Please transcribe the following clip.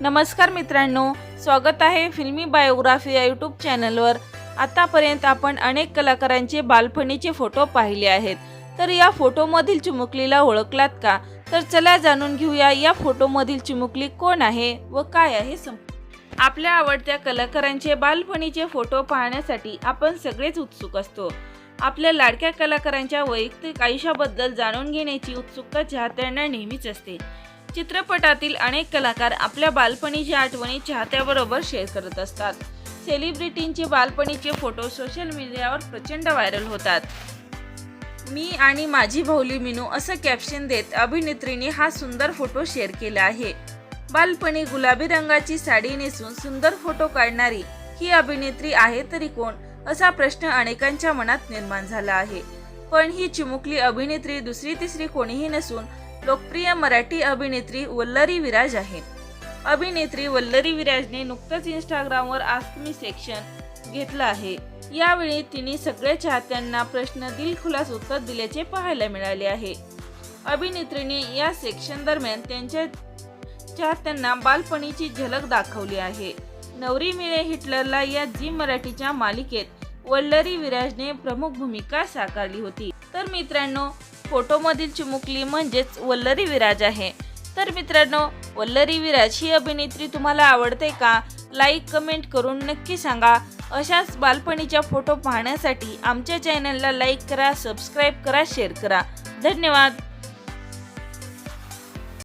नमस्कार मित्रांनो स्वागत आहे फिल्मी बायोग्राफी या यूट्यूब चॅनलवर. आतापर्यंत आपण अनेक कलाकारांचे बालपणीचे फोटो पाहिले आहेत. तर या फोटोमधील चिमुकलीला ओळखलात का? तर चला जाणून घेऊया या फोटोमधील चिमुकली कोण आहे व काय आहे सं आपल्या आवडत्या कलाकारांचे बालपणीचे फोटो पाहण्यासाठी आपण सगळेच उत्सुक असतो. आपल्या लाडक्या कलाकारांच्या वैयक्तिक आयुष्याबद्दल जाणून घेण्याची उत्सुकता चाहत्यांना नेहमीच असते. चित्रपटातील अनेक कलाकार आपल्या बालपणीच्या आठवणी चाहत्याबरोबर शेअर करत असतात. सेलिब्रिटींचे बालपणीचे फोटो सोशल मीडियावर प्रचंड व्हायरल होतात. मी आणि माझी भाऊली मिनू असं कॅप्शन देत अभिनेत्रीने हा सुंदर फोटो शेअर केला आहे. बालपणी गुलाबी रंगाची साडी नेसून सुंदर फोटो काढणारी ही अभिनेत्री आहे तरी कोण? असा प्रश्न अनेकांच्या मनात निर्माण झाला आहे. पण ही चिमुकली अभिनेत्री दुसरी तिसरी कोणीही नसून लोकप्रिय मराठी अभिनेत्री वल्लरी विराज आहे. अभिनेत्री वल्लरी विराजने नुकतंच इंस्टाग्रामवर आस्क मी सेक्शन घेतलं आहे. यावेळी तिने सगळ्या चाहत्यांना प्रश्न दिलखुलास उत्तर दिल्याचे पाहायला मिळाले आहे. अभिनेत्रीने या सेक्शन दरम्यान त्यांच्या चाहत्यांना बालपणीची झलक दाखवली आहे. नवरी मिळे हिटलरला या झी मराठीच्या मालिकेत वल्लरी विराजने प्रमुख भूमिका साकारली होती. तर मित्रांनो फोटोमधील चिमुकली म्हणजेच वल्लरी विराज आहे. तर मित्रांनो वल्लरी विराज ही अभिनेत्री तुम्हाला आवडते का? लाईक कमेंट करून नक्की सांगा. अशाच बालपणीच्या फोटो पाहण्यासाठी आमच्या चॅनलला लाईक करा सबस्क्राईब करा शेअर करा. धन्यवाद!